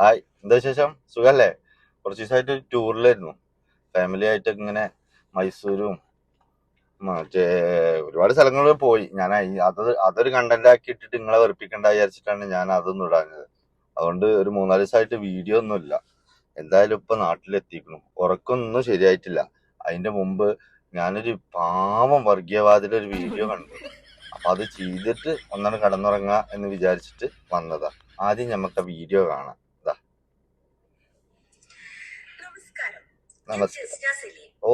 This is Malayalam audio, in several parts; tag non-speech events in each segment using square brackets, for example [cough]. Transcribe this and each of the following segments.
ഹായ് എന്താ വിശേഷം? സുഖല്ലേ? കുറച്ച് ദിവസമായിട്ട് ടൂറിലായിരുന്നു. ഫാമിലി ആയിട്ട് ഇങ്ങനെ മൈസൂരും മറ്റേ ഒരുപാട് സ്ഥലങ്ങളിൽ പോയി. ഞാൻ അത് അതൊരു കണ്ടന്റ് ആക്കി ഇട്ടിട്ട് നിങ്ങളെ വെറുപ്പിക്കണ്ട വിചാരിച്ചിട്ടാണ് ഞാൻ അതൊന്നും ഇടാഞ്ഞത്. അതുകൊണ്ട് ഒരു മൂന്നാൽ ദിവസമായിട്ട് വീഡിയോ ഒന്നുമില്ല. എന്തായാലും ഇപ്പൊ നാട്ടിലെത്തിക്കണം. ഉറക്കൊന്നും ശരിയായിട്ടില്ല. അതിന്റെ മുമ്പ് ഞാനൊരു പാവം വർഗീയവാദിയുടെ ഒരു വീഡിയോ കണ്ടു. അപ്പൊ അത് ചെയ്തിട്ട് ഒന്നാണ് കടന്നുറങ്ങുക എന്ന് വിചാരിച്ചിട്ട് വന്നതാ. ആദ്യം നമുക്ക് ആ വീഡിയോ കാണാം. നമസ്കാരം ഓ.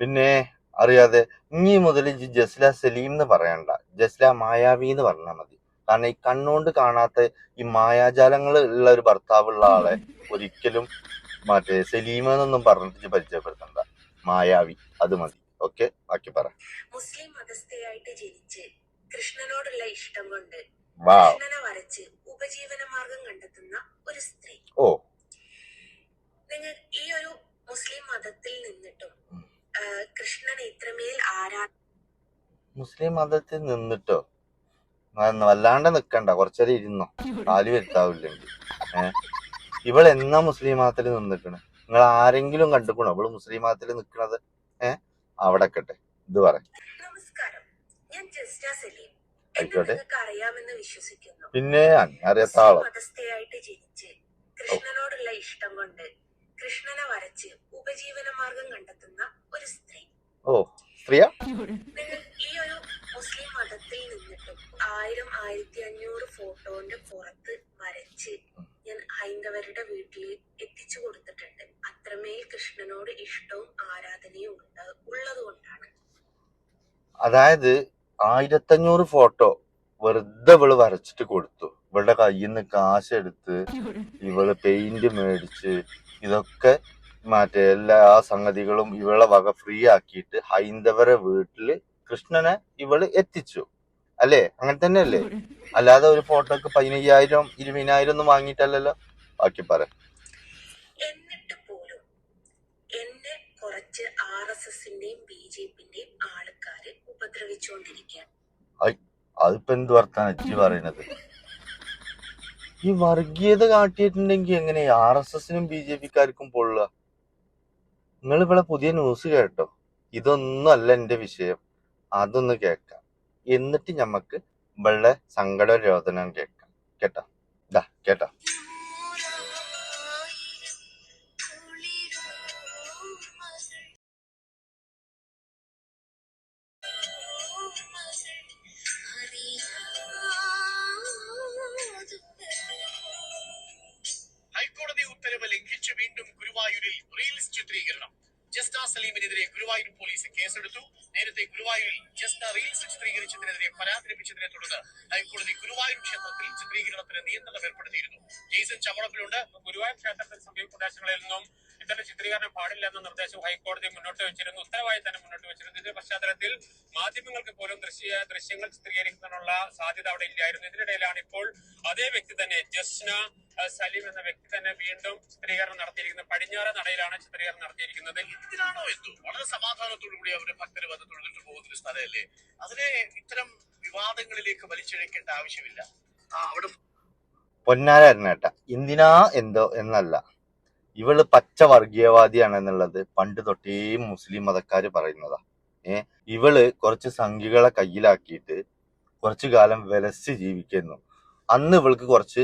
പിന്നെ അറിയാതെ ഇനി മുതൽ ജസ്ല സലീം എന്ന് പറയണ്ട. ജസ്ല മായാവി എന്ന് പറഞ്ഞാൽ മതി. കാരണം ഈ കണ്ണുകൊണ്ട് കാണാത്ത ഈ മായാജാലങ്ങൾ ഉള്ള ഒരു ഭർത്താവുള്ള ആളെ ഒരിക്കലും മറ്റേ സലീം എന്നൊന്നും പറഞ്ഞിട്ട് പരിചയപ്പെടുത്തണ്ട. മായാവി അത് മതി. ഓക്കെ? ബാക്കി പറ. മുസ്ലിം മതസ്ഥയായിട്ട് ജനിച്ച് കൃഷ്ണനോടുള്ള ഇഷ്ടം കൊണ്ട് കൃഷ്ണനെ വരച്ച് ഉപജീവന മാർഗം കണ്ടെത്തുന്ന ഒരു സ്ത്രീ. ഓ. നിങ്ങൾ ഈ ഒരു മുസ്ലിം മതത്തിൽ നിന്നിട്ടും കൃഷ്ണനെ ഇത്രമേൽ ആരാ മുസ്ലിം മതത്തിൽ നിന്നിട്ടോ? വല്ലാണ്ട് നിക്കണ്ട കുറച്ചേരം ഇരുന്നോ? കാൽ വരുത്താവില്ലെങ്കിൽ ഏഹ് ഇവൾ എന്നാ മുസ്ലിം മതത്തിൽ നിന്നിക്കണ്? നിങ്ങൾ ആരെങ്കിലും കണ്ടുക്കണോ ഇവൾ മുസ്ലിം മതത്തിൽ നിക്കണത്? ഏഹ് അവിടെ കട്ടെ ഇത് പറ. ആയിക്കോട്ടെ. പിന്നെ അറിയാത്ത ആളോ? മതസ്ഥയായിട്ട് ജനിച്ച് കൃഷ്ണനോടുള്ള ഇഷ്ടം കൊണ്ട് കൃഷ്ണനെ വരച്ച് ഉപജീവന മാർഗം കണ്ടെത്തുന്ന ഒരു സ്ത്രീ. ഓ പ്രിയ നിങ്ങൾ ഈ ഒരു മുസ്ലിം മതത്തിൽ നിന്നിട്ടും ആയിരം ആയിരത്തി അഞ്ഞൂറ് ഫോട്ടോന്റെ പുറത്ത് വരച്ച് ഞാൻ ഹൈന്ദവരുടെ വീട്ടിൽ എത്തിച്ചു കൊടുത്തിട്ടുണ്ട്. അത്രമേൽ കൃഷ്ണനോട് ഇഷ്ടവും ആരാധനയും ഉണ്ട് ഉള്ളത് കൊണ്ടാണ്. അതായത് ആയിരത്തഞ്ഞൂറ് ഫോട്ടോ വെറുതെ ഇവൾ വരച്ചിട്ട് കൊടുത്തു. ഇവളുടെ കയ്യിൽ നിന്ന് കാശെടുത്ത് ഇവൾ പെയിന്റ് മേടിച്ച് ഇതൊക്കെ മറ്റേ എല്ലാ സംഗതികളും ഇവളെ വക ഫ്രീ ആക്കിയിട്ട് ഹൈന്ദവരെ വീട്ടിൽ കൃഷ്ണനെ ഇവൾ എത്തിച്ചു. അല്ലേ? അങ്ങനെ തന്നെയല്ലേ? അല്ലാതെ ഒരു ഫോട്ടോക്ക് പതിനയ്യായിരം ഇരുപതിനായിരം ഒന്നും വാങ്ങിയിട്ടല്ലല്ലോ? ബാക്കി പറ. എന്നിട്ട് പോലും എന്നെ കുറച്ച് ആർ എസ് എസിന്റെയും ബി ജെ പിന്റെയും ആൾക്കാര് ഉപദ്രവിച്ചുകൊണ്ടിരിക്കുകയാണ് അതിപ്പോ എന്ത് വർത്താനം പറയണത് ഈ വർഗീയത കാട്ടിയിട്ടുണ്ടെങ്കിൽ എങ്ങനെ ആർ എസ് എസിനും ബി ജെ പിക്കാർക്കും പൊള്ളുക? നിങ്ങൾ ഇവിടെ പുതിയ ന്യൂസ് കേട്ടോ. ഇതൊന്നും അല്ല എന്റെ വിഷയം. അതൊന്ന് കേൾക്കാം. എന്നിട്ട് നമുക്ക് ഇവളുടെ സങ്കട രോധനം കേൾക്കാം. കേട്ടോ? ഇതാ കേട്ടോ? ജസ്ന സലീമിനെതിരെ ഗുരുവായൂർ പോലീസ് കേസെടുത്തു. നേരത്തെ ഗുരുവായൂരിൽ ജസ്ന റീൽസ് ചിത്രീകരിച്ചതിനെതിരെ പരാതി ലഭിച്ചതിനെ തുടർന്ന് ഹൈക്കോടതി ഗുരുവായൂർ ക്ഷേത്രത്തിൽ ചിത്രീകരണത്തിന് നിയന്ത്രണം ഏർപ്പെടുത്തിയിരുന്നു. ജെയ്സൺ ചവളപ്പിലുണ്ട് ഗുരുവായൂർ ക്ഷേത്രത്തിൽ സമീപ പ്രദേശങ്ങളിൽ നിന്നും ഇത്തരം ചിത്രീകരണം പാടില്ല എന്ന നിർദ്ദേശം ഹൈക്കോടതി മുന്നോട്ട് വെച്ചിരുന്നു. ഉത്തരവായി തന്നെ മുന്നോട്ട് വെച്ചിരുന്നു. ഇതിന്റെ പശ്ചാത്തലത്തിൽ മാധ്യമങ്ങൾക്ക് പോലും ദൃശ്യ ദൃശ്യങ്ങൾ ചിത്രീകരിക്കുന്നതിനുള്ള സാധ്യത അവിടെ ഇല്ലായിരുന്നു. ഇതിനിടയിലാണ് ഇപ്പോൾ അതേ വ്യക്തി തന്നെ ജസ്ന സലീം എന്ന വ്യക്തി തന്നെ വീണ്ടും ചിത്രീകരണം നടത്തിയിരിക്കുന്നത് പടിഞ്ഞാറ നടയിലാണ് ചിത്രീകരണം നടത്തിയിരിക്കുന്നത്. ഇതിനാണോ എന്തോ? വളരെ സമാധാനത്തോടു കൂടി അവരുടെ ഭക്തരെ വന്ന് തൊഴുതിട്ട് പോകുന്ന ഒരു സ്ഥലമല്ലേ? അതിനെ ഇത്തരം വിവാദങ്ങളിലേക്ക് വലിച്ചിഴക്കേണ്ട ആവശ്യമില്ല. ആ, അവിടെ പൊന്നാര അരുണേട്ട. എന്തിനാ എന്തോ എന്നല്ല. ഇവൾ പച്ച വർഗീയവാദിയാണ് എന്നുള്ളത് പണ്ട് തൊട്ടേ മുസ്ലിം മതക്കാര് പറയുന്നതാ. ഏ ഇവൾ കുറച്ച് സംഖ്യകളെ കയ്യിലാക്കിയിട്ട് കുറച്ചു കാലം വിലസ് ജീവിക്കുന്നു. അന്ന് ഇവൾക്ക് കുറച്ച്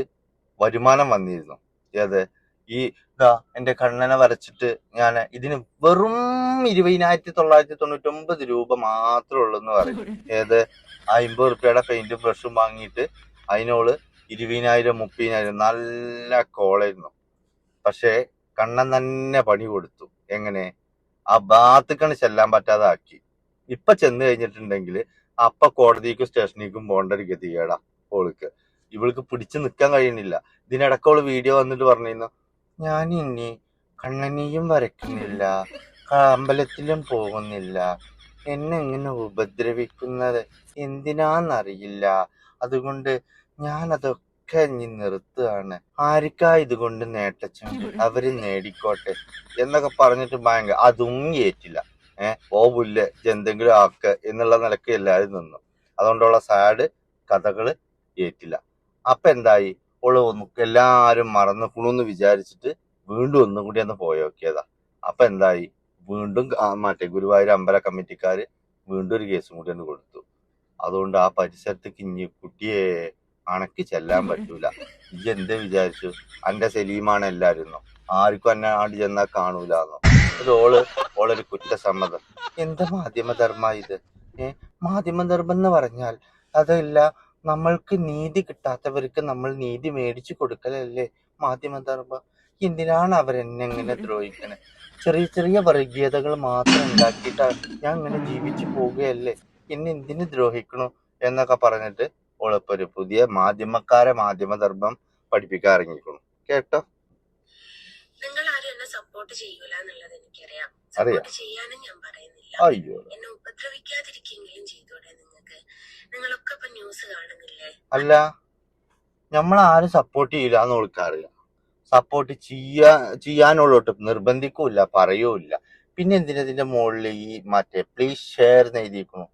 വരുമാനം വന്നിരുന്നു. ഏത്? ഈ ഇതാ എന്റെ കണ്ണനെ വരച്ചിട്ട് ഞാൻ ഇതിന് വെറും ഇരുപതിനായിരത്തി തൊള്ളായിരത്തി തൊണ്ണൂറ്റി ഒമ്പത് രൂപ മാത്രമേ ഉള്ളൂ എന്ന് പറയും. ഏത്? അമ്പത് റുപ്യയുടെ പെയിന്റും ബ്രഷും വാങ്ങിയിട്ട് അതിനോൾ ഇരുപതിനായിരം മുപ്പതിനായിരം നല്ല കോളായിരുന്നു. പക്ഷേ കണ്ണൻ തന്നെ പണി കൊടുത്തു. എങ്ങനെ? ആ ബാത്തുക്കണ് ചെല്ലാൻ പറ്റാതെ ആക്കി ഇപ്പൊ ചെന്ന് കഴിഞ്ഞിട്ടുണ്ടെങ്കിൽ അപ്പ കോടതിക്കും സ്റ്റേഷനിലേക്കും പോകേണ്ട ഒരു ഗതികേടാ ഓൾക്ക്. ഇവൾക്ക് പിടിച്ചു നിൽക്കാൻ കഴിയുന്നില്ല. ഇതിനിടക്ക് അവൾ വീഡിയോ വന്നിട്ട് പറഞ്ഞിരുന്നു ഞാൻ ഇനി കണ്ണനെയും വരയ്ക്കുന്നില്ല അമ്പലത്തിലും പോകുന്നില്ല. എന്നെ ഇങ്ങനെ ഉപദ്രവിക്കുന്നത്? എന്തിനാന്നറിയില്ല. അതുകൊണ്ട് ഞാനതൊക്കെ ഇനി നിർത്തുകയാണ്. ആർക്കാ ഇതുകൊണ്ട് നേട്ടച്ച അവർ നേടിക്കോട്ടെ എന്നൊക്കെ പറഞ്ഞിട്ട് ഭയങ്കര അതും ഏറ്റില്ല. ഏഹ് ഓ പുല്ല് എന്തെങ്കിലും ആക്ക എന്നുള്ള നിലയ്ക്ക് എല്ലാവരും നിന്നു. അതുകൊണ്ടുള്ള സാഡ് കഥകൾ ഏറ്റില്ല. അപ്പൊ എന്തായി? ഓൾ ഒന്ന് എല്ലാരും മറന്നുക്കുണെന്ന് വിചാരിച്ചിട്ട് വീണ്ടും ഒന്നും കൂടി ഒന്ന് പോയോക്കിയതാ അപ്പൊ എന്തായി? വീണ്ടും മറ്റേ ഗുരുവായൂർ അമ്പല കമ്മിറ്റിക്കാര് വീണ്ടും ഒരു കേസും കൂടി അന്ന് കൊടുത്തു. അതുകൊണ്ട് ആ പരിസരത്ത് കിഞ്ഞി കുട്ടിയെ അണക്ക് ചെല്ലാൻ പറ്റൂല. ഇജ്ജ് എന്ത് വിചാരിച്ചു? അന്റെ സലീമാണ് എല്ലാരും ആർക്കും എന്നെ ആണ്ട് ചെന്നാ കാണൂലെന്നോ. ഇത് ഓൾ ഓളൊരു കുറ്റസമ്മതം. എന്താ മാധ്യമധർമ്മ ഇത്? ഏ മാധ്യമധർമ്മം എന്ന് പറഞ്ഞാൽ അതല്ല നമ്മൾക്ക് നീതി കിട്ടാത്തവർക്ക് നമ്മൾ നീതി മേടിച്ചു കൊടുക്കലല്ലേ മാധ്യമധർമ്മം? എന്തിനാണ് അവരെന്നെ ഇങ്ങനെ ദ്രോഹിക്കണേ? ചെറിയ ചെറിയ വർഗീയതകൾ മാത്രം ഉണ്ടാക്കിയിട്ടാണ് ഞാൻ ഇങ്ങനെ ജീവിച്ചു പോവുകയല്ലേ? എന്നെ എന്തിനു ദ്രോഹിക്കണു എന്നൊക്കെ പറഞ്ഞിട്ട് ഓളിപ്പോ ഒരു പുതിയ മാധ്യമക്കാരെ മാധ്യമധർമ്മം പഠിപ്പിക്കാൻ ഇറങ്ങിക്കണം കേട്ടോ? നിങ്ങൾ ആരും എന്നെ സപ്പോർട്ട് ചെയ്യൂല എന്നുള്ളത് എനിക്കറിയാം. അറിയാം. സപ്പോർട്ട് ചെയ്യാനും ഞാൻ പറയുന്നില്ല. അയ്യോ. എന്നെ ഉപദ്രവിക്കാതിരിക്കെങ്കിലും ചെയ്തൂടെ നിങ്ങൾക്ക്? നിങ്ങളൊക്കെ ഇപ്പൊ ന്യൂസ് കാണുന്നില്ലേ? അല്ല. നമ്മളാരും സപ്പോർട്ട് ചെയ്യില്ല എന്ന് ഓൾക്കറിയാം സപ്പോർട്ട് ചെയ്യാ ചെയ്യാനുള്ളോട്ട് നിർബന്ധിക്കൂല പറയൂല പിന്നെ എന്തിനാ ഇതിന്റെ മുകളിൽ ഈ മറ്റേ പ്ലീസ് ഷെയർ എന്ന് എഴുതിയിരിക്കണു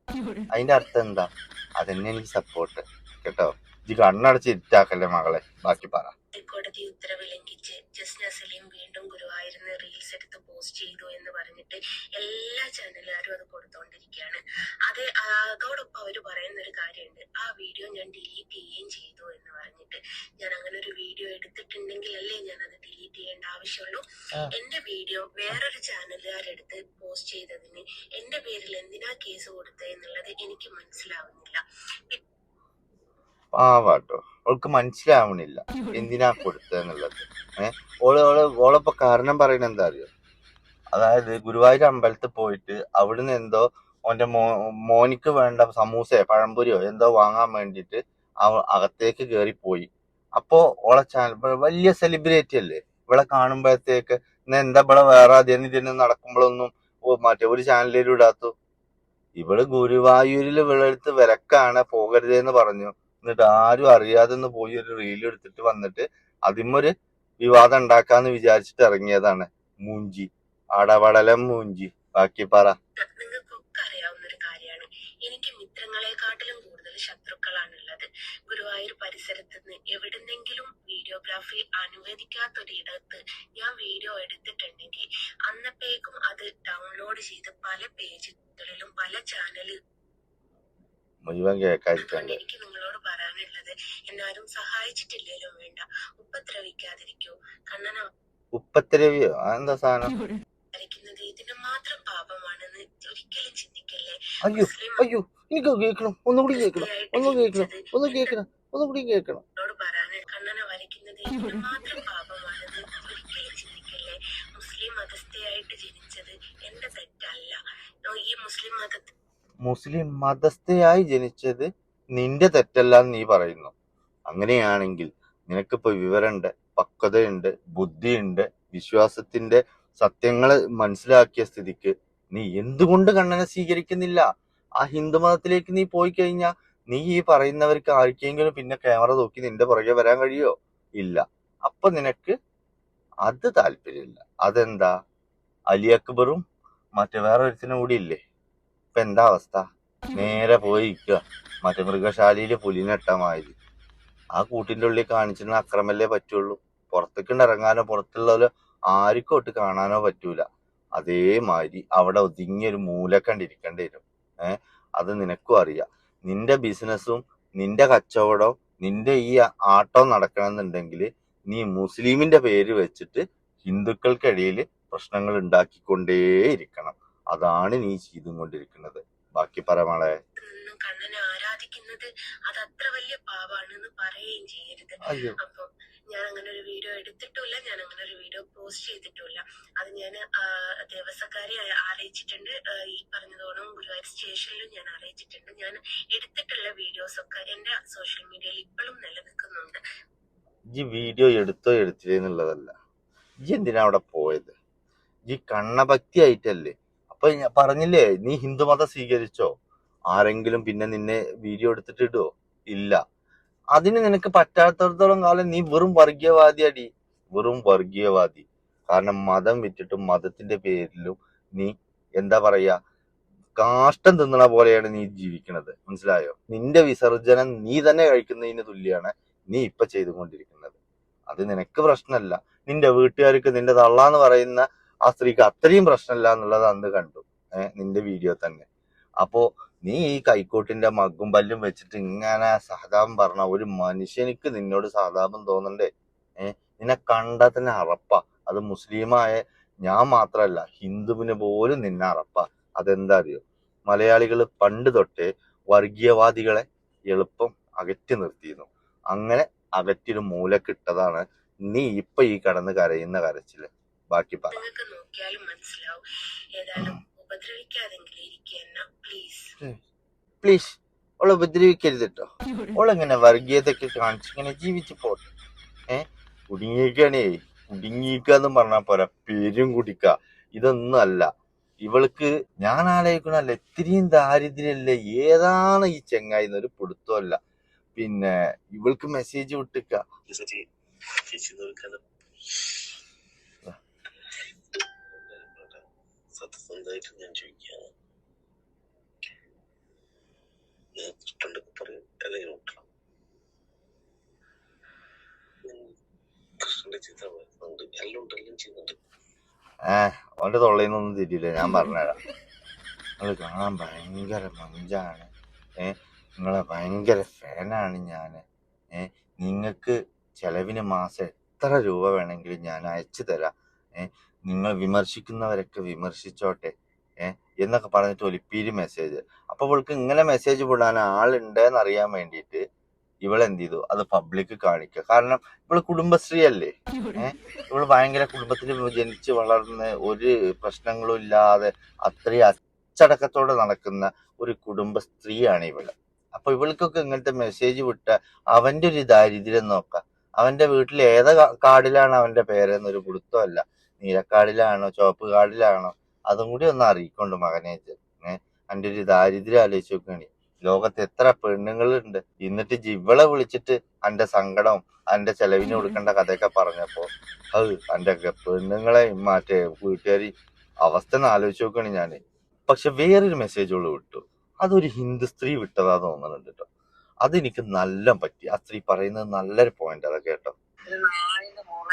അതിന്റെ അർത്ഥം എന്താ? അതന്നെ എനിക്ക് സപ്പോർട്ട് കേട്ടോ? ഇത് കണ്ണടച്ച് ഇരുട്ടാക്കല്ലേ മകളെ? ബാക്കി പറ. ഹൈക്കോടതി ഉത്തരവ് ലംഘിച്ച് ജസ്ന വീണ്ടും ഗുരുവായൂരിന്ന് റീൽസ് എടുത്ത് പോസ്റ്റ് ചെയ്തു എന്ന് പറഞ്ഞിട്ട് എല്ലാ ചാനലുകാരും അത് പാവാട്ടോ ഓൾക്ക് മനസ്സിലാവണില്ല. എന്തിനാ കൊടുത്തെന്നുള്ളത് ഏഹ് ഓൾ ഓൾ ഓളപ്പോ കാരണം പറയണ എന്താ അറിയോ അതായത് ഗുരുവായൂർ അമ്പലത്തിൽ പോയിട്ട് അവിടുന്ന് എന്തോ ഓന്റെ മോ മോനിക്ക് വേണ്ട സമൂസയോ പഴംപൊരിയോ എന്തോ വാങ്ങാൻ വേണ്ടിയിട്ട് അവ അകത്തേക്ക് പോയി അപ്പോ ഓളെ ചാനൽ വലിയ സെലിബ്രിറ്റി അല്ലേ? ഇവിടെ കാണുമ്പോഴത്തേക്ക് ഇന്ന് എന്താ ഇവിടെ വേറെ അതിന് ഇതിന് നടക്കുമ്പോഴൊന്നും മറ്റേ ഒരു ചാനലിലും ഇടാത്തു? ഇവൾ ഗുരുവായൂരിൽ ഇവളെടുത്ത് വിലക്കാണ് പോകരുതെന്ന് പറഞ്ഞു. എന്നിട്ട് ആരും അറിയാതെ ഒന്ന് പോയി ഒരു റീൽ എടുത്തിട്ട് വന്നിട്ട് അതിമൊരു വിവാദം ഉണ്ടാക്കാന്ന് വിചാരിച്ചിട്ട് ഇറങ്ങിയതാണ്. മൂഞ്ചി. അടവടലം മൂഞ്ചി. ബാക്കി പറ. നിങ്ങൾക്കൊക്കെ അറിയാവുന്ന ഒരു കാര്യമാണ്. എനിക്ക് മിത്രങ്ങളെക്കാട്ടിലും കൂടുതൽ ശത്രുക്കളാണുള്ളത്. ഗുരുവായൂർ പരിസരത്ത് നിന്ന് എവിടുന്നെങ്കിലും വീഡിയോഗ്രാഫി അനുവദിക്കാത്തൊരിടത്ത് ഞാൻ വീഡിയോ എടുത്തിട്ടുണ്ടെങ്കിൽ അന്നപ്പേക്കും അത് ഡൗൺലോഡ് ചെയ്ത് പല പേജുകളിലും പല ചാനലിൽ മുഴുവൻ കേൾക്കാതിരിക്കാണ്ട് എനിക്ക് നിങ്ങളോട് പറയാനുള്ളത് എന്നാരും സഹായിച്ചിട്ടില്ലല്ലോ വേണ്ട. ഉപദ്രവിക്കാതിരിക്കൂ. കണ്ണന ഉപ്പത്തിരവിയോ അതെന്താ സാധനം? വരയ്ക്കുന്നത് ഇതിന് മാത്രം പാപമാണെന്ന് ഒരിക്കലും ചിന്തിക്കല്ലേ? അയ്യോ അയ്യോ എനിക്ക് കേൾക്കണം. ഒന്നുകൂടി കേൾക്കണം. ഒന്ന് കേൾക്കണം. ഒന്ന് കേൾക്കണം. ഒന്നുകൂടി കേൾക്കണം. എന്നോട് പറയാന് കണ്ണനെ വരയ്ക്കുന്നത് ഇതിന് മാത്രം പാപമാണെന്ന് ഒരിക്കലും ചിന്തിക്കല്ലേ? മുസ്ലിം മതസ്ഥയായിട്ട് ജനിച്ചത് എന്റെ തെറ്റല്ല. ഈ മുസ്ലിം മതത്തിൽ മുസ്ലിം മതസ്ഥയായി ജനിച്ചത് നിന്റെ തെറ്റല്ല എന്ന് നീ പറയുന്നു. അങ്ങനെയാണെങ്കിൽ നിനക്കിപ്പോ വിവരമുണ്ട് പക്വതയുണ്ട് ബുദ്ധിയുണ്ട് വിശ്വാസത്തിന്റെ സത്യങ്ങൾ മനസ്സിലാക്കിയ സ്ഥിതിക്ക് നീ എന്തുകൊണ്ട് കണ്ണനെ സ്വീകരിക്കുന്നില്ല? ആ ഹിന്ദു മതത്തിലേക്ക് നീ പോയി കഴിഞ്ഞാൽ നീ ഈ പറയുന്നവർക്ക് ആർക്കെങ്കിലും പിന്നെ ക്യാമറ നോക്കി നിന്റെ പുറകെ വരാൻ കഴിയോ? ഇല്ല. അപ്പൊ നിനക്ക് അത് താല്പര്യമില്ല. അതെന്താ? അലി അക്ബറും മറ്റേ വേറെ ഒരുത്തിനും കൂടി ഇല്ലേ? ഇപ്പൊ എന്താ അവസ്ഥ? നേരെ പോയി ഇരിക്കുക മറ്റേ മൃഗശാലയിൽ പുലിനെട്ടമാതിരി ആ കൂട്ടിന്റെ ഉള്ളിൽ കാണിച്ചിരുന്ന അക്രമല്ലേ പറ്റുള്ളൂ. പുറത്തേക്ക് ഇറങ്ങാനോ പുറത്തുള്ളവരോ ആർക്കും ഒട്ട് കാണാനോ പറ്റൂല. അതേമാതിരി അവിടെ ഒതുങ്ങിയ ഒരു മൂലക്കണ്ടിരിക്കേണ്ടി വരും. ഏഹ് അത് നിനക്കും അറിയാം. നിന്റെ ബിസിനസ്സും നിന്റെ കച്ചവടവും നിന്റെ ഈ ആട്ടം നടക്കണമെന്നുണ്ടെങ്കിൽ നീ മുസ്ലിമിന്റെ പേര് വെച്ചിട്ട് ഹിന്ദുക്കൾക്കിടയിൽ പ്രശ്നങ്ങൾ ഉണ്ടാക്കിക്കൊണ്ടേയിരിക്കണം. അതാണ് നീ ചെയ്തും കൊണ്ടിരിക്കുന്നത് ബാക്കി പറമളെ കണ്ണനെ ആരാധിക്കുന്നത് അത് അത്ര വലിയ പാവാണെന്ന് പറയുകയും ചെയ്യരുത്. അപ്പം ഞാൻ അങ്ങനെ ഒരു വീഡിയോ എടുത്തിട്ടില്ല ഞാൻ അങ്ങനെ ഒരു വീഡിയോ പോസ്റ്റ് ചെയ്തിട്ടില്ല അത് ഞാൻ ദേവസ്വക്കാരെ അറിയിച്ചിട്ടുണ്ട് ഈ പറഞ്ഞതോണം ഗുരുവായൂർ സ്റ്റേഷനിലും ഞാൻ അറിയിച്ചിട്ടുണ്ട് ഞാൻ എടുത്തിട്ടുള്ള വീഡിയോസ് ഒക്കെ എന്റെ സോഷ്യൽ മീഡിയയിൽ ഇപ്പോഴും നിലനിൽക്കുന്നുണ്ട്. ഈ വീഡിയോ എടുത്തോ എടുത്തില്ലേ എന്നുള്ളതല്ല. ഈ എന്തിനാ അവിടെ പോയത്? ഈ കണ്ണഭക്തി ആയിട്ടല്ലേ അപ്പൊ പറഞ്ഞില്ലേ നീ ഹിന്ദുമതം സ്വീകരിച്ചോ? ആരെങ്കിലും പിന്നെ നിന്നെ വീഡിയോ എടുത്തിട്ട് ഇടുവോ? ഇല്ല. അതിന് നിനക്ക് പറ്റാത്തടത്തോളം കാലം നീ വെറും വർഗീയവാദി അടി വെറും വർഗീയവാദി. കാരണം മതം വിറ്റിട്ടും മതത്തിന്റെ പേരിലും നീ എന്താ പറയാ കാഷ്ടം തിന്നണ പോലെയാണ് നീ ജീവിക്കുന്നത് മനസ്സിലായോ? നിന്റെ വിസർജനം നീ തന്നെ കഴിക്കുന്നതിന് തുല്യാണ് നീ ഇപ്പൊ ചെയ്തുകൊണ്ടിരിക്കുന്നത്. അത് നിനക്ക് പ്രശ്നമല്ല. നിന്റെ വീട്ടുകാർക്ക് നിന്റെ തള്ളാന്ന് പറയുന്ന ആ സ്ത്രീക്ക് അത്രയും പ്രശ്നമില്ല എന്നുള്ളത് അന്ന് കണ്ടു. നിന്റെ വീഡിയോ തന്നെ. അപ്പോ നീ ഈ കൈക്കോട്ടിന്റെ മഗ്ഗും പല്ലും വെച്ചിട്ട് ഇങ്ങനെ സഹതാപം പറഞ്ഞ ഒരു മനുഷ്യനിക്ക് നിന്നോട് സഹതാപം തോന്നണ്ടേ? ഏഹ് നിന്നെ കണ്ടാൽ തന്നെ അറപ്പ. അത് മുസ്ലിമായ ഞാൻ മാത്രല്ല ഹിന്ദുവിന് പോലും നിന്നെ അറപ്പ. അതെന്താ അറിയോ? മലയാളികൾ പണ്ട് തൊട്ടേ വർഗീയവാദികളെ എളുപ്പം അകറ്റി നിർത്തിയിരുന്നു. അങ്ങനെ അകറ്റിയൊരു മൂലക്കിട്ടതാണ് നീ ഇപ്പൊ ഈ കടന്ന് കരയുന്ന കരച്ചിൽ. ബാക്കി പറ നിങ്ങൾക്ക് നോക്കിയാലും മനസ്സിലാവും ഏതായാലും ഉപദ്രവിക്കാതെങ്കിലും ഇരിക്കുന്ന പ്ലീസ് പ്ലീസ് ഓളെ ഉപദ്രവിക്കരുത് കേട്ടോ ഓളെങ്ങനെ വർഗീയതൊക്കെ കാണിച്ച് ഇങ്ങനെ ജീവിച്ചു പോട്ടെ ഏ കുടുങ്ങിയേക്കാണേ കുടുങ്ങിക്കാന്ന് പറഞ്ഞാ പോരാ പേരും കുടിക്ക ഇതൊന്നും അല്ല ഇവൾക്ക് ഞാൻ ആലോചിക്കണല്ല ഇത്രയും ദാരിദ്ര്യല്ലേ ഏതാണ് ഈ ചെങ്ങായി എന്നൊരു പിടുത്തമല്ല പിന്നെ ഇവൾക്ക് മെസ്സേജ് വിട്ടിക്ക സത്യസന്ധമായിട്ട് ഞാൻ ചോദിക്കുകയാണ് ഉണ്ട് എല്ലാം ചെയ്യുന്നുണ്ട് ഏ അവന്റെ തൊള്ളയിന്നൊന്നും തിരിയില്ല ഞാൻ പറഞ്ഞുതരാം അത് കാണാൻ ഭയങ്കര മഞ്ചാണ് ഏ നിങ്ങളെ ഭയങ്കര ഫാനാണ് ഞാൻ ഏ നിങ്ങൾക്ക് ചെലവിന് മാസം എത്ര രൂപ വേണമെങ്കിലും ഞാൻ അയച്ചു തരാം ഏ നിങ്ങൾ വിമർശിക്കുന്നവരൊക്കെ വിമർശിച്ചോട്ടെ ഏഹ് എന്നൊക്കെ പറഞ്ഞിട്ട് ഒലിപ്പീര് മെസ്സേജ് അപ്പൊ ഇവൾക്ക് ഇങ്ങനെ മെസ്സേജ് വിടാൻ ആളുണ്ടെന്ന് അറിയാൻ വേണ്ടിയിട്ട് ഇവൾ എന്ത് ചെയ്തു? അത് പബ്ലിക് കാണിക്കുക. കാരണം ഇവൾ കുടുംബശ്രീ അല്ലേ? ഏഹ് ഇവൾ ഭയങ്കര കുടുംബത്തിൽ ജനിച്ച് വളർന്ന് ഒരു പ്രശ്നങ്ങളും ഇല്ലാതെ അത്രയും അച്ചടക്കത്തോടെ നടക്കുന്ന ഒരു കുടുംബ സ്ത്രീയാണ് ഇവൾ. അപ്പൊ ഇവൾക്കൊക്കെ ഇങ്ങനത്തെ മെസ്സേജ് വിട്ട അവന്റെ ഒരു ദാരിദ്ര്യം നോക്കാം. അവന്റെ വീട്ടിൽ ഏത് കാർഡിലാണ് അവന്റെ പേരെന്നൊരു പിടുത്തമല്ല നീലക്കാർഡിലാണോ ചുവപ്പ് കാടിലാണോ അതും കൂടി ഒന്ന് അറിയിക്കൊണ്ട് മകനെ ഏഹ് അന്റെ ഒരു ദാരിദ്ര്യം ആലോചിച്ച് നോക്കുകയാണ് ലോകത്ത് എത്ര പെണ്ണുങ്ങളുണ്ട്. എന്നിട്ട് ജിവളെ വിളിച്ചിട്ട് അന്റെ സങ്കടം അന്റെ ചെലവിന് കൊടുക്കേണ്ട കഥയൊക്കെ പറഞ്ഞപ്പോൾ അത് ഒക്കെ പെണ്ണുങ്ങളെ മറ്റേ വീട്ടുകാരി അവസ്ഥ ആലോചിച്ച് നോക്കുകയാണ് ഞാൻ. പക്ഷെ വേറൊരു മെസ്സേജുകൾ വിട്ടു. അതൊരു ഹിന്ദു സ്ത്രീ വിട്ടതാ തോന്നുന്നുണ്ട് കേട്ടോ അതെനിക്ക് നല്ല പറ്റി. ആ സ്ത്രീ പറയുന്നത് നല്ലൊരു പോയിന്റ് അതൊക്കെ കേട്ടോ.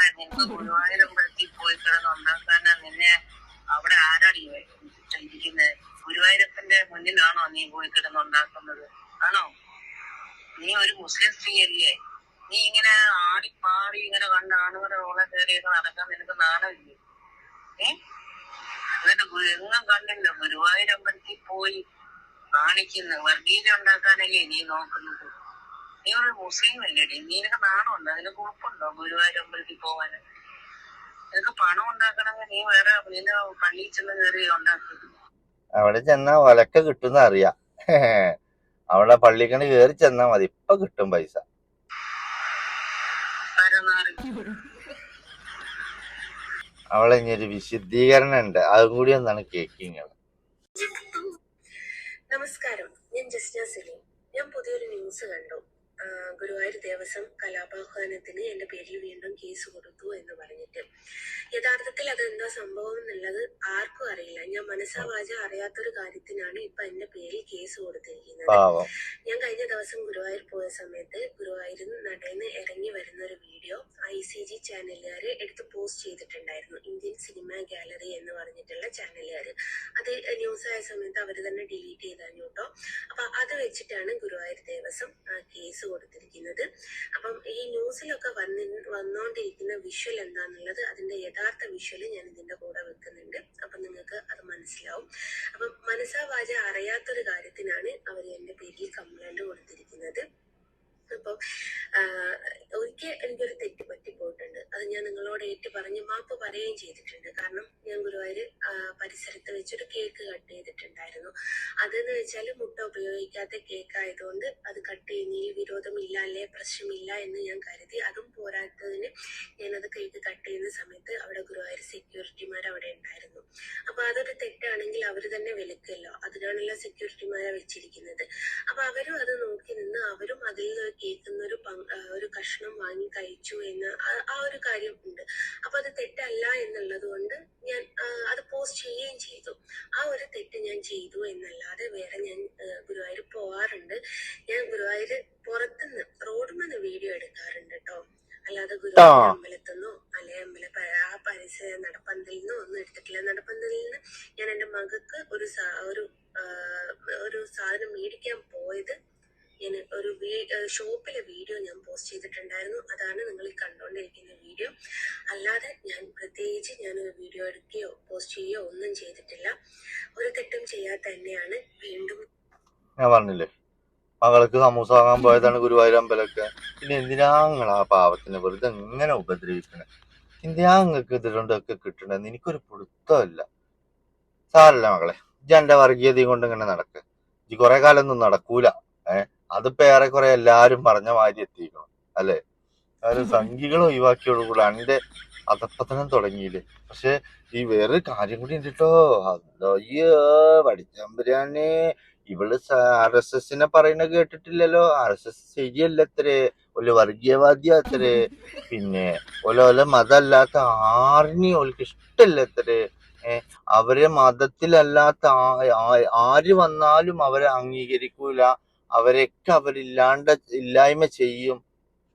മോളെ നിനക്ക് ഗുരുവായൂരമ്പലത്തിൽ പോയി കിടന്നുണ്ടാക്കാനാ നിന്നെ അവിടെ ആരാണ് ഇരിക്കുന്നത് ഗുരുവായൂരപ്പന്റെ മുന്നിലാണോ നീ പോയി കിടന്നുണ്ടാക്കുന്നത് ആണോ? നീ ഒരു മുസ്ലിം സ്ത്രീ അല്ലേ നീ ഇങ്ങനെ ആടി പാടി ഇങ്ങനെ കണ്ട് ആണുങ്ങളുടെ റോളെ കയറിയൊക്കെ നടക്കാൻ നിനക്ക് നാണമില്ലേ? ഏ? എന്നിട്ട് എങ്ങും കണ്ടില്ല. ഗുരുവായൂരമ്പലത്തിൽ പോയി കാണിക്കുന്നു. വർഗീയത ഉണ്ടാക്കാനല്ലേ നീ നോക്കുന്നത്? നീ ഒരു മുസ്ലിം അല്ലേടി നിനക്ക് നാണമുണ്ടോ നിനക്ക് ഉറപ്പുണ്ടോ ഗുരുവായൂർ അമ്പലത്തിൽ പോവാൻ നിനക്ക് പണം ഉണ്ടാക്കണമെങ്കിൽ നീ വേറെ നിന്റെ പള്ളിയിൽ ചെന്ന് കയറി ഉണ്ടാക്കുന്നു അവിടെ ചെന്നാ ഒലക്ക കിട്ടുന്ന അറിയാം. അവിടെ പള്ളിക്കണ് കേറി ചെന്നാ മതി. ഇപ്പൊ കിട്ടും പൈസ. അവളെ ഇനി ഒരു വിശുദ്ധീകരണം ഉണ്ട്. അതും കൂടി ഒന്നാണ് കേക്കിങ്. നമസ്കാരം. ഞാൻ ജസ്ന സലീം. ഞാൻ പുതിയൊരു ന്യൂസ് കണ്ടു. ഗുരുവായൂർ ദേവസ്വം കലാപാഹ്വാനത്തിന് എന്റെ പേരിൽ വീണ്ടും കേസ് കൊടുത്തു എന്ന് പറഞ്ഞിട്ട്. യഥാർത്ഥത്തിൽ അതെന്താ സംഭവം എന്നുള്ളത് ആർക്കും അറിയില്ല. ഞാൻ മനസ്സാവാച അറിയാത്തൊരു കാര്യത്തിനാണ് ഇപ്പൊ എന്റെ പേരിൽ കേസ് കൊടുത്തിരിക്കുന്നത്. ഞാൻ കഴിഞ്ഞ ദിവസം ഗുരുവായൂർ പോയ സമയത്ത് ഗുരുവായൂരിൽ നടന്ന് ഇറങ്ങി വരുന്ന ഒരു വീഡിയോ ഐ സി ജി ചാനലുകാർ എടുത്ത് പോസ്റ്റ് ചെയ്തിട്ടുണ്ടായിരുന്നു. ഇന്ത്യൻ സിനിമ ഗാലറി എന്ന് പറഞ്ഞിട്ടുള്ള ചാനലുകാർ അത് ന്യൂസ് ആയ സമയത്ത് അവർ തന്നെ ഡിലീറ്റ് ചെയ്താഞ്ഞു കേട്ടോ. അപ്പൊ അത് വെച്ചിട്ടാണ് ഗുരുവായൂർ ദേവസ്വം കേസ് കൊടുത്തിരിക്കുന്നത്. അപ്പം ഈ ന്യൂസിലൊക്കെ വന്നി വന്നുകൊണ്ടിരിക്കുന്ന വിഷ്വൽ എന്താന്നുള്ളത് അതിന്റെ യഥാർത്ഥ വിഷ്വൽ ഞാൻ ഇതിന്റെ കൂടെ വെക്കുന്നുണ്ട്. അപ്പൊ നിങ്ങൾക്ക് അത് മനസ്സിലാവും. അപ്പം മനസ്സാ വാച അറിയാത്തൊരു കാര്യത്തിനാണ് അവർ എന്റെ പേരിൽ കംപ്ലൈന്റ് കൊടുത്തിരിക്കുന്നത്. ആഹ്, ഒരിക്കൽ എനിക്കൊരു തെറ്റ് പറ്റിപ്പോയിട്ടുണ്ട്. അത് ഞാൻ നിങ്ങളോട് ഏറ്റു പറഞ്ഞ് മാപ്പ് പറയുകയും ചെയ്തിട്ടുണ്ട്. കാരണം ഞാൻ ഗുരുവായൂർ പരിസരത്ത് വെച്ചൊരു കേക്ക് കട്ട് ചെയ്തിട്ടുണ്ടായിരുന്നു. അതെന്ന് വെച്ചാൽ മുട്ട ഉപയോഗിക്കാത്ത കേക്ക് ആയതുകൊണ്ട് അത് കട്ട് ചെയ്യുന്നതിൽ വിരോധമില്ല അല്ലെ പ്രശ്നമില്ല എന്ന് ഞാൻ കരുതി. അതും പോരാത്തതിന് ഞാനത് കേക്ക് കട്ട് ചെയ്യുന്ന സമയത്ത് അവിടെ ഗുരുവായൂർ സെക്യൂരിറ്റിമാർ അവിടെ ഉണ്ടായിരുന്നു. അപ്പൊ അതൊരു തെറ്റാണെങ്കിൽ അവർ തന്നെ വിലക്കല്ലോ. അതിനാണല്ലോ സെക്യൂരിറ്റിമാരെ വെച്ചിരിക്കുന്നത്. അപ്പൊ അവരും അത് നോക്കി നിന്ന് അവരും അതിൽ കേൾക്കുന്ന ഒരു ഒരു കഷ്ണം വാങ്ങി കഴിച്ചു എന്ന് ആ- ഒരു കാര്യം ഉണ്ട്. അപ്പൊ അത് തെറ്റല്ല എന്നുള്ളത് കൊണ്ട് ഞാൻ അത് പോസ്റ്റ് ചെയ്യുകയും ചെയ്തു. ആ ഒരു തെറ്റ് ഞാൻ ചെയ്തു എന്നല്ലാതെ വേറെ ഞാൻ ഗുരുവായൂർ പോവാറുണ്ട്. ഞാൻ ഗുരുവായൂർ പുറത്തുനിന്ന് റോഡുമെന്ന് വീഡിയോ എടുക്കാറുണ്ട് കേട്ടോ അല്ലാതെ ഗുരുവായൂർ അമ്പലത്തുനിന്നോ അല്ലെ അമ്പല ആ പരിസര നടപ്പന്തലിൽ നിന്നോ ഒന്നും എടുത്തിട്ടില്ല. നടപ്പന്തലിൽ നിന്ന് ഞാൻ എന്റെ മകക്ക് ഒരു ഒരു ഒരു സാധനം മേടിക്കാൻ പോയത് ഞാൻ ഒരു ഷോപ്പിലെ വീഡിയോ ഞാൻ പോസ്റ്റ് ചെയ്തിട്ടുണ്ടായിരുന്നു. അതാണ് നിങ്ങൾ ഈ കണ്ടുകൊണ്ടിരിക്കുന്ന വീഡിയോ. അല്ലാതെ ഞാൻ പ്രത്യേകിച്ച് ഞാൻ ഒരു വീഡിയോ എടുക്കുകയോ പോസ്റ്റ് ചെയ്യുകയോ ഒന്നും ചെയ്തിട്ടില്ല. ഒരു തെറ്റും ചെയ്യാതെ തന്നെയാണ് വീണ്ടും ഞാൻ പറഞ്ഞില്ലേ? മകൾക്ക് സമൂസ വാങ്ങാൻ പോയതാണ് ഗുരുവായൂർ അമ്പലമൊക്കെ. പിന്നെ എന്തിനാ ആ പാവത്തിനെ വെറുതെ ഇങ്ങനെ ഉപദ്രവിക്കണേ? എന്തിനാ നിങ്ങൾക്ക് ഇതിലൊണ്ടൊക്കെ കിട്ടണെന്ന് എനിക്കൊരു പിടുത്തമില്ല സാരല്ല മകളെ. ഇജ്ജ് എന്റെ വർഗീയതയും കൊണ്ട് ഇങ്ങനെ നടക്ക്. ഇജ്ജ് കുറെ കാലം ഒന്നും നടക്കൂല. ഏഹ് അതിപ്പോ ഏറെക്കുറെ എല്ലാരും പറഞ്ഞ മാതിരി എത്തിക്കണം അല്ലെ? ഒരു [laughs] സംഖ്യകൾ ഒഴിവാക്കിയോടുകൂടെ അതിന്റെ അതപ്പത്തനം തുടങ്ങിയില്ലേ? പക്ഷെ ഈ വേറെ കാര്യം കൂടി ഉണ്ട് കേട്ടോ അയ്യോ പഠിച്ചമ്പരാനെ ഇവൾ ആർ എസ് എസിനെ പറയുന്ന കേട്ടിട്ടില്ലല്ലോ. ആർ എസ് എസ് ശരിയല്ല അത്രേ. ഒരു വർഗീയവാദിയാ അത്രേ. പിന്നെ ഓല ഓല മതമല്ലാത്ത ആരിനെയും ഓൽക്ക് ഇഷ്ടല്ല അത്രേ. അവരെ മതത്തിലല്ലാത്ത ആര് വന്നാലും അവരെ അംഗീകരിക്കൂല. അവരെയൊക്കെ അവരില്ലാണ്ട് ഇല്ലായ്മ ചെയ്യും.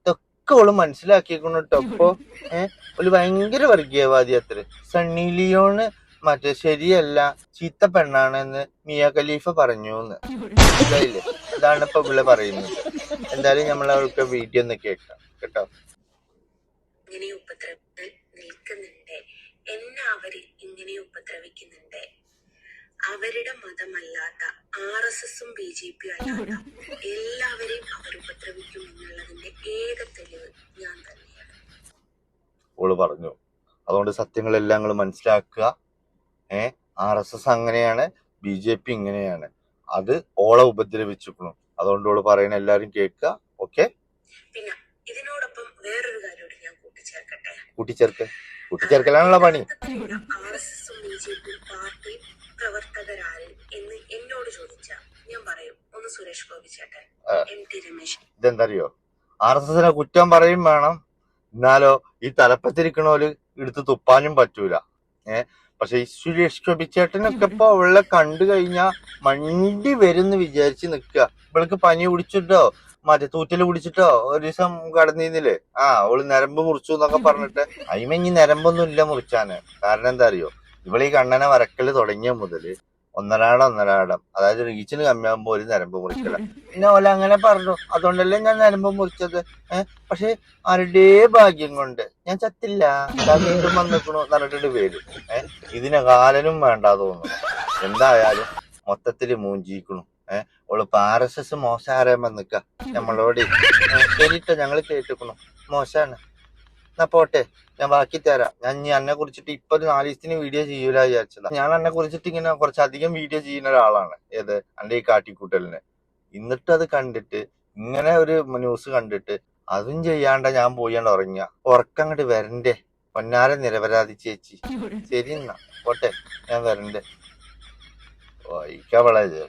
ഇതൊക്കെ അവൾ മനസ്സിലാക്കിയേക്കുന്നു കേട്ടോ ഏഹ് ഒരു ഭയങ്കര വർഗീയവാദി അത്ര. സണ്ണി ലിയോണ് മറ്റേ ശരിയല്ല ചീത്ത പെണ്ണാണെന്ന് മിയ ഖലീഫ പറഞ്ഞു എന്ന് ഇതാണ് ഇപ്പൊ ഇവിടെ പറയുന്നത്. എന്തായാലും നമ്മൾ അവൾക്ക് വീഡിയോ ഒന്ന് കേൾക്കാം കേട്ടോ. അവരുടെ മതമല്ലാത്ത ആർ എസ് എസും ബി ജെ പി അല്ലാതെ എല്ലാവരെയും അവർ ഉപദ്രവിക്കും എന്നുള്ളതിന്റെ ഏക തെളിവ് ഞാൻ തന്നെയാണ്. ഓൾ പറഞ്ഞു. അതുകൊണ്ട് സത്യങ്ങളെല്ലാം നിങ്ങൾ മനസ്സിലാക്കുക. ഏ? ആർ എസ് എസ് അങ്ങനെയാണ് ബി ജെ പി ഇങ്ങനെയാണ്. അത് ഓളെ ഉപദ്രവിച്ചിരിക്കണം അതുകൊണ്ട് ഓൾ പറയണ എല്ലാരും കേൾക്കുക. ഓക്കെ? പിന്നെ ഇതിനോടൊപ്പം വേറൊരു കാര്യം കൂടി ഞാൻ കൂട്ടിച്ചേർക്കട്ടെ. കൂട്ടിച്ചേർക്ക്. കൂട്ടിച്ചേർക്കലാണല്ലോ പണി. ആർ എസ് എസും ബി ജെ പി പാർട്ടി പ്രവർത്തകരാരും എന്ന് എന്നോട് ചോദിച്ചാ. ഞാൻ പറയും ഒന്ന് സുരേഷ് ഗോപി ചേട്ടൻ ആ. M T Ramesh. ഇതെന്തറിയോ? R S എസിനെ കുറ്റം പറയും വേണം. എന്നാലോ ഈ തലപ്പത്തിരിക്കണോൽ എടുത്ത് തുപ്പാനും പറ്റൂല. ഏ? പക്ഷെ ഈ സുരേഷ് ഗോപിച്ചേട്ടനൊക്കെ ഇപ്പൊ അവളെ കണ്ടു കഴിഞ്ഞാ മണ്ടി വരുന്ന് വിചാരിച്ച് നിക്ക. ഇവൾക്ക് പനി പിടിച്ചിട്ടോ? മറ്റേ തൂറ്റൽ പിടിച്ചിട്ടോ? ഒരു ദിവസം കടന്നിരുന്നില്ലേ ആ അവൾ നരമ്പ് മുറിച്ചു എന്നൊക്കെ പറഞ്ഞിട്ട്. അയിമ ഇനി നരമ്പൊന്നും ഇല്ല മുറിച്ചാന്. കാരണം എന്താ അറിയോ? ഇവളീ കണ്ണനെ വരക്കൽ തുടങ്ങിയ മുതൽ ഒന്നരാടം ഒന്നരാടം. അതായത് റീച്ചിന് കമ്മിയാകുമ്പോ ഒരു നരമ്പ് മുറിക്കല. പിന്നെ ഓല അങ്ങനെ പറഞ്ഞു. അതുകൊണ്ടല്ലേ ഞാൻ നരമ്പ് മുറിച്ചത്? ഏഹ് പക്ഷെ ആരുടെ ഭാഗ്യം കൊണ്ട് ഞാൻ ചത്തില്ല. വീണ്ടും വന്നിക്കണു പറഞ്ഞിട്ട് പേര്. ഏഹ് ഇതിനെ കാലനും വേണ്ട തോന്നുന്നു. എന്തായാലും മൊത്തത്തിൽ മൂഞ്ചിക്കണു. ഏഹ് ഓൾ ആർ എസ് എസ് മോശം ആരാൻ വന്നിക്ക നമ്മളോട്. കേട്ടിട്ട് ഞങ്ങൾ കേട്ടിക്കണു. മോശാണ്. എന്നാ പോട്ടെ ഞാൻ ബാക്കി തരാം. ഞാൻ ഇനി എന്നെ കുറിച്ചിട്ട് ഇപ്പൊ ഒരു വീഡിയോ ചെയ്യൂല വിചാരിച്ചതാ. ഞാൻ എന്നെ കുറിച്ചിട്ട് ഇങ്ങനെ കുറച്ചധികം വീഡിയോ ചെയ്യുന്ന ഒരാളാണ്. ഏത്? എന്റെ ഈ കാട്ടിക്കൂട്ടലിന്. എന്നിട്ട് അത് കണ്ടിട്ട് ഇങ്ങനെ ഒരു ന്യൂസ് കണ്ടിട്ട് അതും ചെയ്യാണ്ട ഞാൻ പോയാണ്ട് ഉറങ്ങിയ ഉറക്കങ്ങോട്ട് വരണ്ടേ. പൊന്നാര നിരപരാധി ചേച്ചി. ശരി എന്നാ. പോട്ടെ ഞാൻ വരണ്ടേ. വായിക്കാ വളരെ